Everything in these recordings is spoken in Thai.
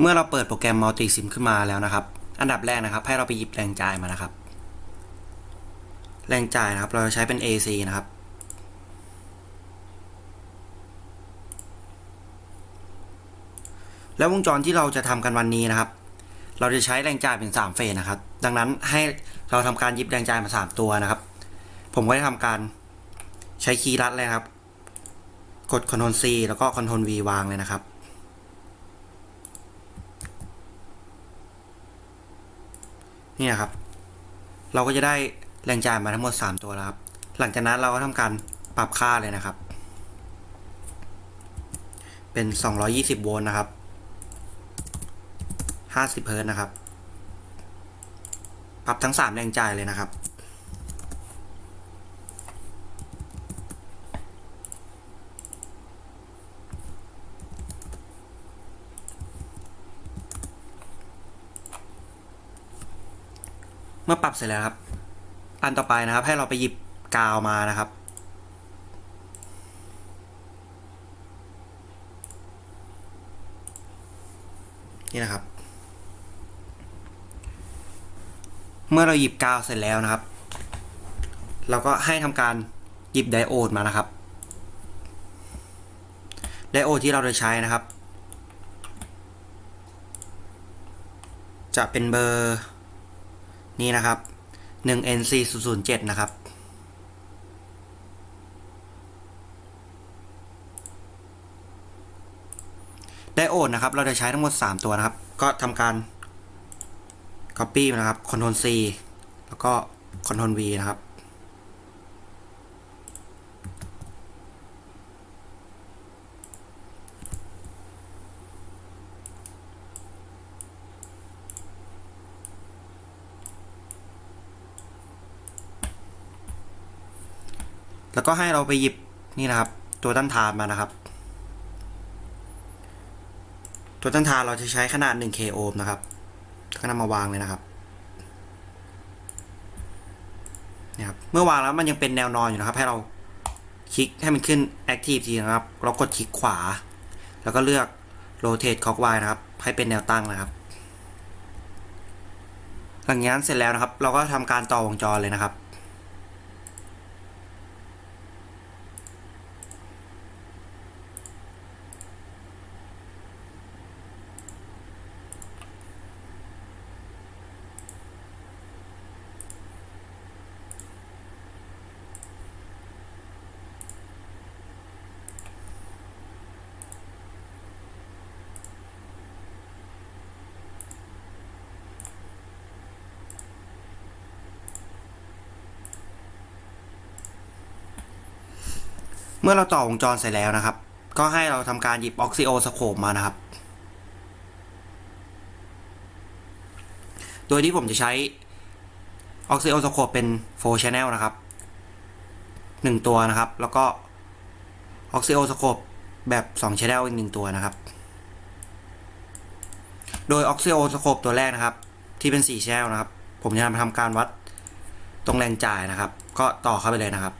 เมื่อเราเปิดโปรแกรม Multi Sim ขึ้นมาแล้วนะครับ อันดับแรกนะครับ ให้เราไปหยิบแรงจ่ายมานะครับ แรงจ่ายนะครับ เราจะใช้เป็น AC นะครับ แล้ววงจรที่เราจะทำกันวันนี้นะครับ เราจะใช้แรงจ่ายเป็น 3 เฟสนะครับ ดังนั้นให้เราทำการหยิบแรงจ่ายมา 3 ตัวนะครับ ผมก็จะทำการใช้คีย์ลัดเลยครับ กด Ctrl C แล้วก็ Ctrl V วางเลยนะครับ นี่นะครับ เราก็จะได้แรงจ่ายมาทั้งหมด 3 ตัวแล้วครับ หลังจากนั้นเราก็ทำการปรับค่าเลยนะครับ เป็น 220 โวลต์นะครับ 50 เฮิร์ตนะครับ ปรับทั้ง 3 แรงจ่ายเลยนะครับ เมื่อปรับเสร็จแล้วครับ อันต่อไปนะครับ ให้เราไปหยิบกาวมานะครับ นี่นะครับ เมื่อเราหยิบกาวเสร็จแล้วนะครับ เราก็ให้ทำการหยิบไดโอดมานะครับ ไดโอดที่เราจะใช้นะครับ จะเป็นเบอร์ นี่นะครับ 1NC 0 0 7 นะครับ ไดโอดนะครับ เราจะใช้ทั้งหมด 3 ตัวนะครับ ก็ทำการ Copy นะครับ Ctrl C แล้วก็ Ctrl V นะครับ แล้วก็ให้เราไปหยิบนี่นะครับ ตัวต้านทานมานะครับ ตัวต้านทานเราจะใช้ขนาด 1K โอห์มนะครับก็นำมาวางเลยนะครับนี่ครับ เมื่อวางแล้วมันยังเป็นแนวนอนอยู่นะครับ ให้เราคลิกให้มันขึ้น Active ทีนะครับ เรากดคลิกขวา แล้วก็เลือก Rotate Clockwise นะครับ ให้เป็นแนวตั้งนะครับ หลังจากนั้นเสร็จแล้วนะครับ เราก็ทำการต่อวงจรเลยนะครับ เมื่อเราต่อวงจรเสร็จแล้วนะครับ ก็ให้เราทำการหยิบออกซิโอสโคปมานะครับ โดยที่ผมจะใช้ออกซิโอสโคปเป็น4 channel นะครับ 1 ตัวนะครับ แล้วก็ออกซิโอสโคปแบบ2 channel อีก 1 ตัวนะครับ โดยออกซิโอสโคปตัวแรกนะครับ ที่เป็น4 channel นะครับ ผมจะทำการวัดตรงแรงจ่ายนะครับ ก็ต่อเข้าไปเลยนะครับ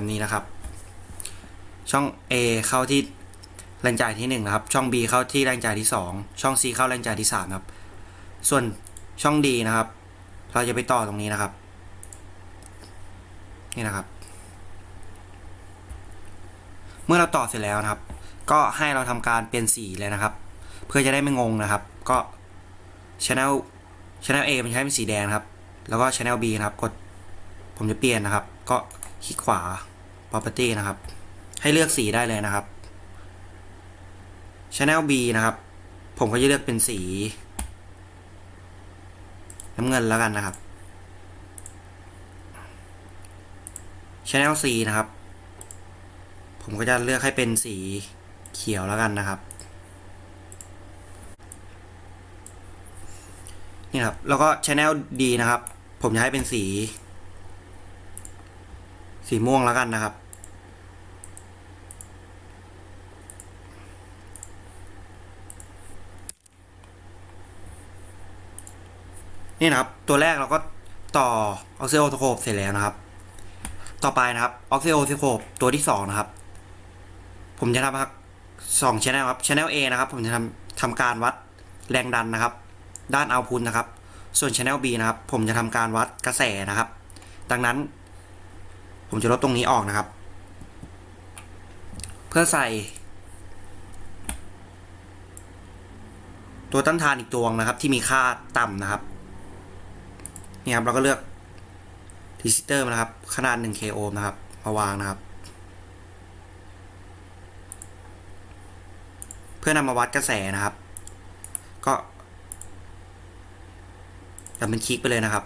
แบบนี้นะครับ ช่อง A เข้าที่แรงจ่ายที่1นะครับ ช่อง B เข้าที่แรงจ่ายที่ 2 ช่อง C เข้าแรงจ่ายที่3ครับ ส่วนช่อง D นะครับ เราจะไปต่อตรงนี้นะครับ นี่นะครับ เมื่อเราต่อเสร็จแล้วนะครับ ก็ให้เราทำการเปลี่ยนสีเลยนะครับ เพื่อจะได้ไม่งงนะครับ ก็ channel channel A มันใช้เป็นสีแดงครับ แล้วก็ channel B นะครับ กด ผมจะเปลี่ยนนะครับ ก็คลิกขวา property นะครับ ให้เลือกสีได้เลยนะครับ channel B นะครับ ผมก็จะเลือกเป็นสี น้ำเงินแล้วกันนะครับ channel C นะครับ ผมก็จะเลือกให้เป็นสีเขียวแล้วกันนะครับนี่ครับ แล้วก็ channel D นะครับ ผมจะให้เป็นสี สีม่วงแล้วกันนะครับ นี่นะครับ ตัวแรกเราก็ต่อ oscilloscope เสร็จแล้วนะครับ ต่อไปนะครับ oscilloscope ตัวที่สองนะครับ ผมจะทำครับสอง channel ครับ channel A นะครับ ผมจะทำทำการวัดแรงดันนะครับ ด้าน output นะครับ ส่วน channel B นะครับ ผมจะทำการวัดกระแสนะครับ ดังนั้น ผมจะลดตรงนี้ออกนะครับ เพื่อใส่ ตัวต้านทานอีกตัวนะครับ ที่มีค่าต่ำนะครับนี่ครับเราก็เลือกทิซิเตอร์นะครับ ขนาด 1k โอห์มนะครับมาวางนะครับ เพื่อนำมาวัดกระแสนะครับ ก็ดับเป็นคลิกไปเลยนะครับ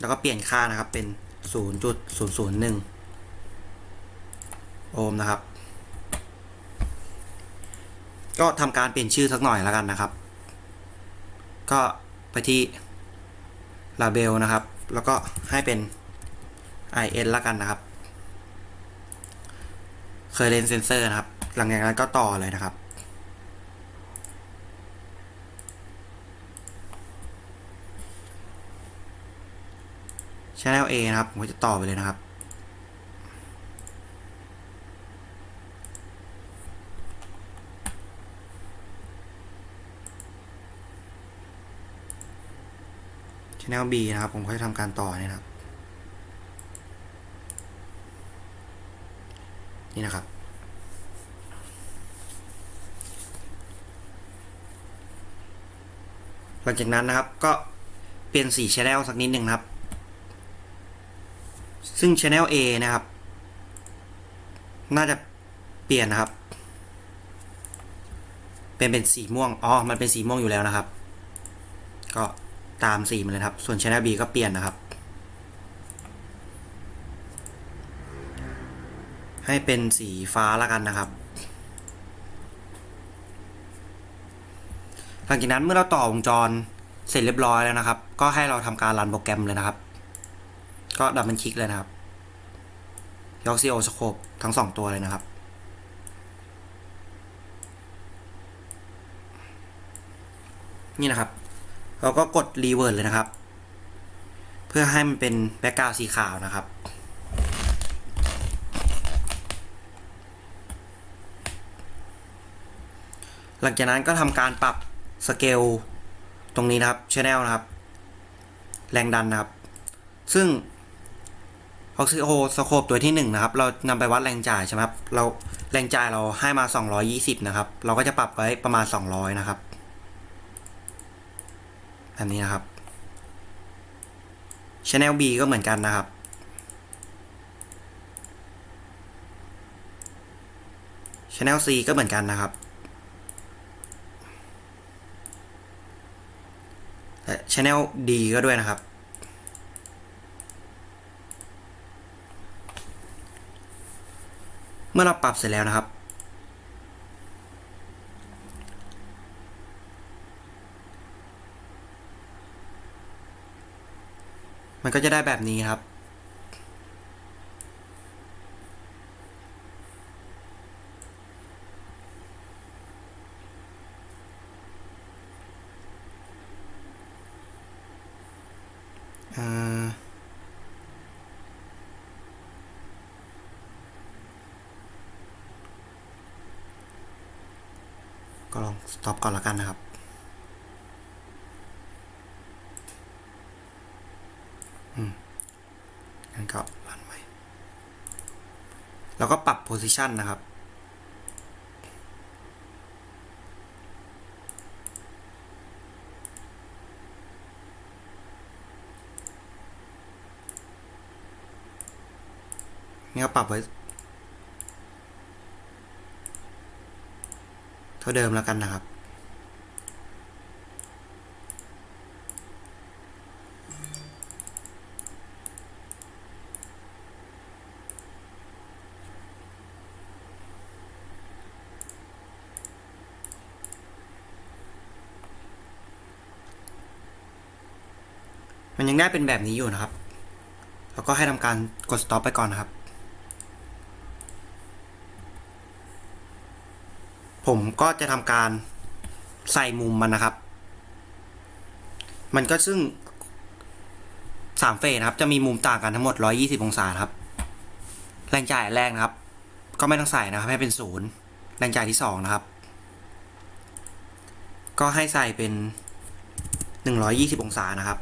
แล้วก็เปลี่ยนค่านะครับเป็น 0.001 โอห์มนะครับ ก็ทำการเปลี่ยนชื่อสักหน่อยแล้วกันนะครับ ก็ไปที่ label นะครับ แล้วก็ให้เป็น in ละกันนะครับ เคยเล่นเซนเซอร์นะครับ หลังจากนั้นก็ต่อเลยนะครับ Channel A นะครับ ผมก็จะต่อไปเลยนะครับ Channel B นะครับ ผมก็จะทำการต่อเนี่ยนะครับ นี่นะครับหลังจากนั้นนะครับก็เปลี่ยนสี Channel สักนิดหนึ่งนะครับ ซึ่ง Channel A นะครับ น่าจะเปลี่ยนนะครับ เป็นเป็นสีม่วง อ๋อ มันเป็นสีม่วงอยู่แล้วนะครับ ก็ตามสีมันเลยครับ ส่วน Channel B ก็เปลี่ยนนะครับ ให้เป็นสีฟ้าละกันนะครับหลังจากนั้นเมื่อเราต่อวงจรเสร็จเรียบร้อยแล้วนะครับ ก็ให้เราทำการรันโปรแกรมเลยนะครับ ก็ดับมันคลิกเลยนะครับยอกซีโอสโคปทั้งสองตัวเลยนะครับ นี่นะครับ เราก็กดรีเวิร์ดเลยนะครับ เพื่อให้มันเป็นแบ็กกราวสีขาวนะครับหลังจากนั้นก็ทำการปรับสเกลตรงนี้นะครับชแนลนะครับ แรงดันนะครับ ซึ่ง ออกซิโอสโคปตัวที่1นะครับ เรานำไปวัดแรงจ่ายใช่ไหมครับ เราแรงจ่ายเราให้มา 220 นะครับ เราก็จะปรับไว้ประมาณ 200 นะครับ แบบนี้นะครับ Channel B ก็เหมือนกันนะครับ Channel C ก็เหมือนกันนะครับและ Channel D ก็ด้วยนะครับ เมื่อเราปรับเสร็จแล้วนะครับ มันก็จะได้แบบนี้ครับ ก็ลองสต็อปก่อนล้วกันนะครับ อืมงั้นก็รันไว้แล้วก็ปรับ position นะครับนี่ก็ปรับไว้ เท่าเดิมแล้วกันนะครับ มันยังได้เป็นแบบนี้อยู่นะครับ แล้วก็ให้ทำการกด stop ไปก่อนนะครับ ผมก็จะทำการใส่มุมมันนะครับ มันก็ซึ่งสามเฟสนะครับ จะมีมุมต่างกันทั้งหมด 120 องศาครับ แรงจ่ายแรกนะครับ ก็ไม่ต้องใส่นะครับ ให้เป็นศูนย์แรงจ่ายที่สองนะครับ ก็ให้ใส่เป็น 120 องศานะครับ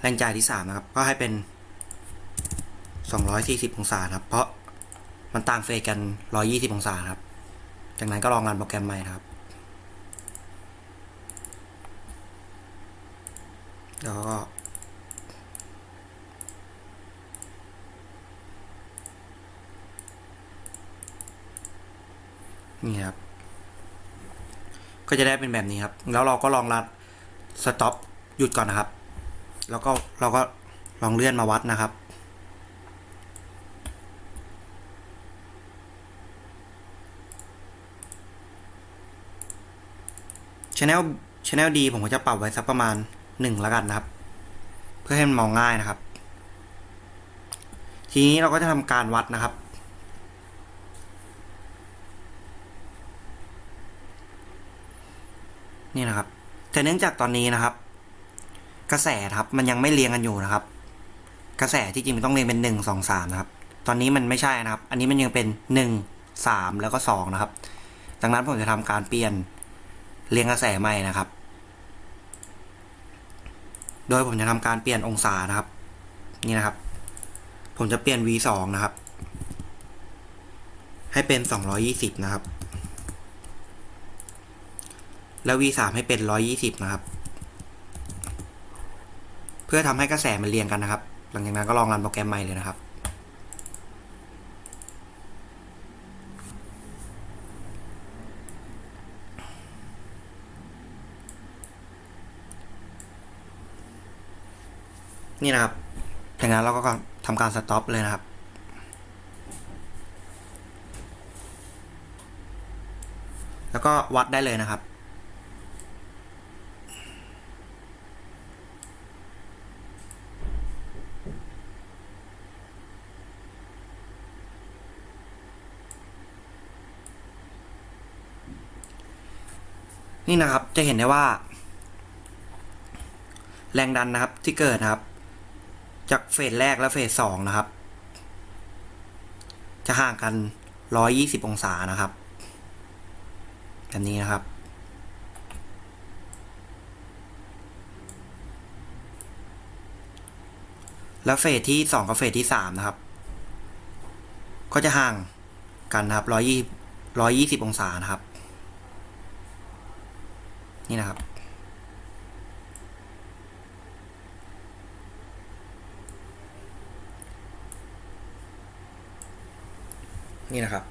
แรงจ่ายที่สามนะครับ ก็ให้เป็น 240 องศาครับ เพราะ มันต่างเฟสกัน 120 องศานะครับ จากนั้นก็ลองรันโปรแกรมใหม่นะครับแล้วก็นี่ครับ ก็จะได้เป็นแบบนี้ครับ แล้วเราก็ลองรัดสต็อปหยุดก่อนนะครับ แล้วก็เราก็ลองเลื่อนมาวัดนะครับ Channel Channel D ผมก็จะปรับไว้สักประมาณหนึ่งแล้วกันนะครับ เพื่อให้มันมองง่ายนะครับ ทีนี้เราก็จะทำการวัดนะครับ นี่นะครับ แต่เนื่องจากตอนนี้นะครับ กระแสครับมันยังไม่เรียงกันอยู่นะครับ กระแสที่จริงมันต้องเรียงเป็นหนึ่งสองสามนะครับ ตอนนี้มันไม่ใช่นะครับ อันนี้มันยังเป็นหนึ่งสามแล้วก็สองนะครับ ดังนั้นผมจะทำการเปลี่ยน เรียงกระแสใหม่นะครับ โดยผมจะทำการเปลี่ยนองศานะครับ นี่นะครับ ผมจะเปลี่ยน v สองนะครับ ให้เป็นสองร้อยี่สิบนะครับ แล้ว v สามให้เป็นร้อยี่สิบนะครับ เพื่อทำให้กระแสมันเรียงกันนะครับ หลังจากนั้นก็ลองรันโปรแกรมใหม่เลยนะครับ นี่นะครับจากนั้นเราก็ทำการสต็อปเลยนะครับ แล้วก็วัดได้เลยนะครับนี่นะครับจะเห็นได้ว่า แรงดันนะครับที่เกิดนะครับ จากเฟสแรกและเฟสสองนะครับ จะห่างกัน 120 องศานะครับแบบนี้นะครับ แล้วเฟสที่สองกับเฟสที่สามนะครับ ก็จะห่างกันนะครับ 120 120 องศานะครับ นี่นะครับ นี่นะครับ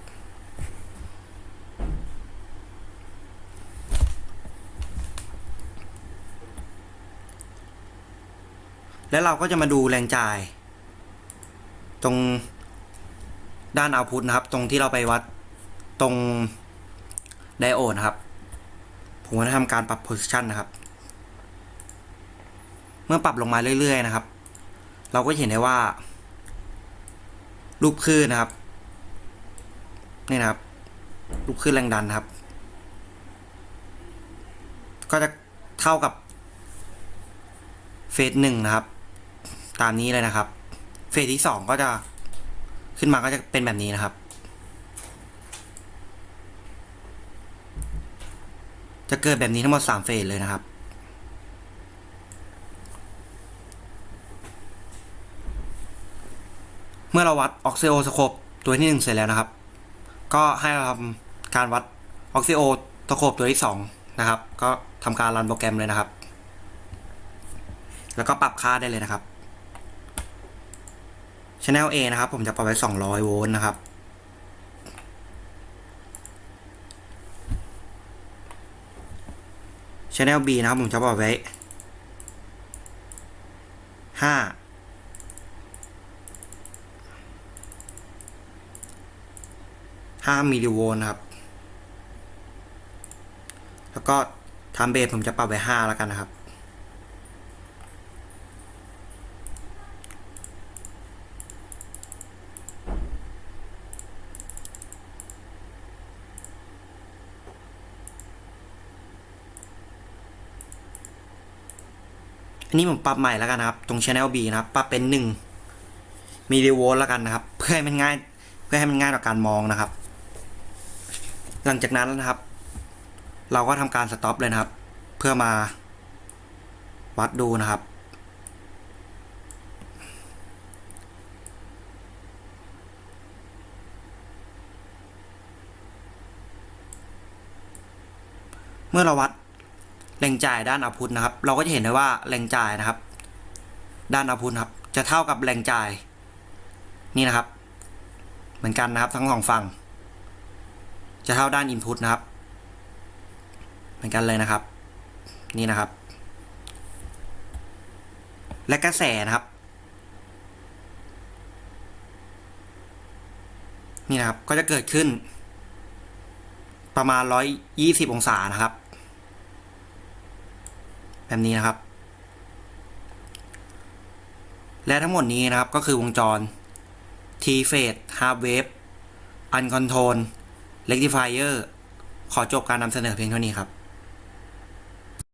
แล้วเราก็จะมาดูแรงจ่าย ตรงด้านเอาพุทนะครับ ตรงที่เราไปวัดตรงไดโอดนะครับ ผมจะทำการปรับโพซิชันนะครับ เมื่อปรับลงมาเรื่อยๆนะครับ เราก็เห็นได้ว่า รูปคลื่นนะครับ นี่นะครับลูกขึ้นแรงดันครับ ก็จะเท่ากับเฟสหนึ่งนะครับ ตามนี้เลยนะครับ เฟสที่สองก็จะขึ้นมาก็จะเป็นแบบนี้นะครับ จะเกิดแบบนี้ทั้งหมดสามเฟสเลยนะครับเมื่อเราวัดออกซิโอสโคปตัวที่หนึ่งเสร็จแล้วนะครับ ก็ให้เราทำการวัดออกซิโอตะโขบตัวที่สองนะครับ ก็ทำการรันโปรแกรมเลยนะครับ แล้วก็ปรับค่าได้เลยนะครับ Channel A นะครับ ผมจะปรับไว้ 200 โวลต์นะครับ Channel B นะครับ ผมจะปรับไว้5 5มิลลิโวลต์นะครับ แล้วก็ทำเบสผมจะปรับไว้5แล้วกันนะครับ อันนี้ผมปรับใหม่แล้วกันนะครับ ตรง Channel B นะครับ ปรับเป็น 1มิลลิโวลต์แล้วกันนะครับ เพื่อให้มันง่าย เพื่อให้มันง่ายต่อการมองนะครับ หลังจากนั้นนะครับ เราก็ทำการสต็อปเลยนะครับ เพื่อมาวัดดูนะครับ เมื่อเราวัดแรงจ่ายด้านอาพุทนะครับ เราก็จะเห็นได้ว่าแรงจ่ายนะครับ ด้านอาพุทครับ จะเท่ากับแรงจ่าย นี่นะครับ เหมือนกันนะครับทั้งสองฝั่ง จะเท่าด้านอินพุตนะครับ เหมือนกันเลยนะครับ นี่นะครับ และกระแสนะครับ นี่นะครับ ก็จะเกิดขึ้น ประมาณ 120 องศานะครับ แบบนี้นะครับ และทั้งหมดนี้นะครับก็คือวงจร T phase half wave uncontrolled rectifier ขอจบการนำเสนอเพียงเท่านี้ครับ